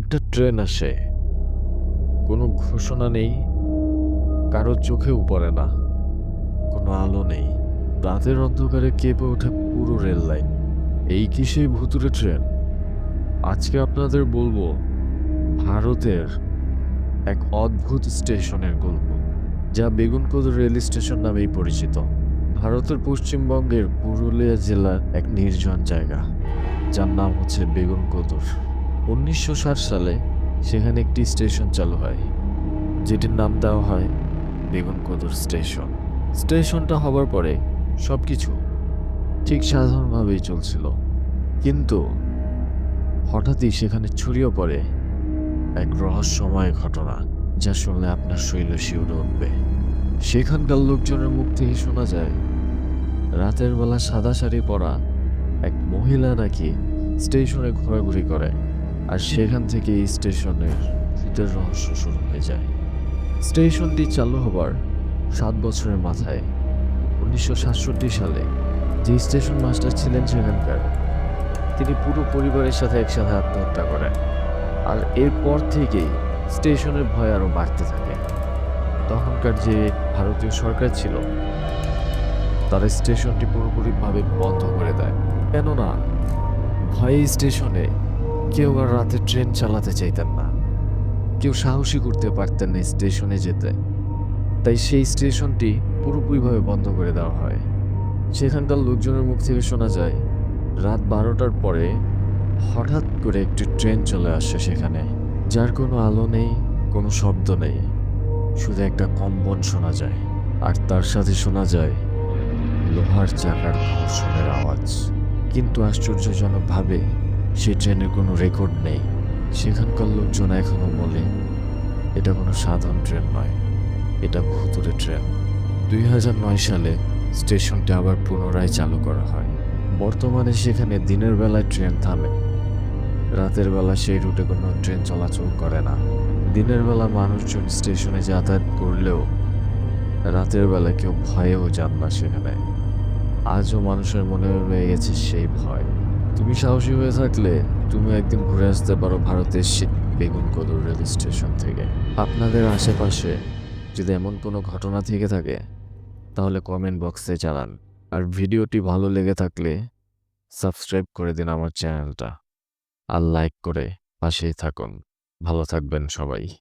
একটা ট্রেন আসে। কোনো ঘোষণা নেই কারোর চোখেও পড়ে না, কোনো আলো নেই। রাতের অন্ধকারে কেঁপে ওঠে পুরো রেল লাইন। এই কি সেই ভুতুরে ট্রেন? আজকে আপনাদের বলব, ভারতের এক অদ্ভুত স্টেশনের গল্প, যা বেগুনকোদ রেল স্টেশন নামেই পরিচিত। ভারতের পশ্চিমবঙ্গের পুরুলিয়া জেলার এক নির্জন জায়গা, যার নাম হচ্ছে বেগুনকোদর। উনিশশো ষাট সালে সেখানে একটি স্টেশন চালু হয়, যেটির নাম দেওয়া হয় বেগুনকোদর স্টেশন। স্টেশনটা হবার পরে সব কিছু ঠিক সাধারণভাবেই চলছিল। কিন্তু হঠাৎই সেখানে ছড়িয়ে পড়ে এক রহস্যময় ঘটনা, যা শুনলে আপনার শৈল শিউরে উঠবে। সেখানকার লোকজনের মুখ থেকে শোনা যায়, রাতের বেলা সাদা শাড়ি পরা এক মহিলা নাকি স্টেশনে ঘোরাঘুরি করে। আর সেখান থেকে এই স্টেশনের ভূতের রহস্য শুরু হয়ে যায়। স্টেশনটি চালু হবার সাত বছরের মাথায় উনিশশো সাতষট্টি সালে যে স্টেশন মাস্টার ছিলেন সেখানকার, তিনি পুরো পরিবারের সাথে একসাথে আত্মহত্যা করেন আর এরপর থেকেই স্টেশনের ভয় আরও বাড়তে থাকে। তখনকার যে ভারতীয় সরকার ছিল, তারা স্টেশনটি পুরোপুরিভাবে বন্ধ করে দেয়। কেননা, ভয়ে স্টেশনে কেউ আর রাতে ট্রেন চালাতে চাইতেন না। কেউ সাহসী করতে পারতেন না স্টেশনে যেতে। তাই সেই স্টেশনটি পুরোপুরিভাবে বন্ধ করে দেওয়া হয়। সেখানকার লোকজনের মুখ থেকে শোনা যায়, রাত বারোটার পরে হঠাৎ করে একটি ট্রেন চলে আসে সেখানে, যার কোনো আলো নেই, কোনো শব্দ নেই। শুধু একটা কম্পন শোনা যায়, আর তার সাথে শোনা যায় লোহার চাকার ঘর্ষণের আওয়াজ। কিন্তু আশ্চর্যজনকভাবে সেই ট্রেনের কোনো রেকর্ড নেই। সেখানকার লোকজন এখনও বলে, এটা কোনো সাধারণ ট্রেন নয়, এটা ভুতুরে ট্রেন। দুই হাজার নয় সালে স্টেশনটি আবার পুনরায় চালু করা হয়। বর্তমানে সেখানে দিনের বেলায় ট্রেন থামে। রাতের বেলা সেই রুটে কোনো ট্রেন চলাচল করে না। দিনের বেলা মানুষজন স্টেশনে যাতায়াত করলেও রাতের বেলা কেউ ভয়েও যান না সেখানে। আজও মানুষের মনে রয়ে গেছে সেই ভয়। তুমি সাহসী হয়ে থাকলে তুমি একদিন ঘুরে আসতে পারো ভারতের বেগুনকদর রেল স্টেশন থেকে। আপনাদের আশেপাশে যদি এমন কোনো ঘটনা থেকে থাকে, তাহলে কমেন্ট বক্সে জানান। আর ভিডিওটি ভালো লেগে থাকলে সাবস্ক্রাইব করে দিন আমার চ্যানেলটা। আর লাইক করে পাশেই থাকুন। ভালো থাকবেন সবাই।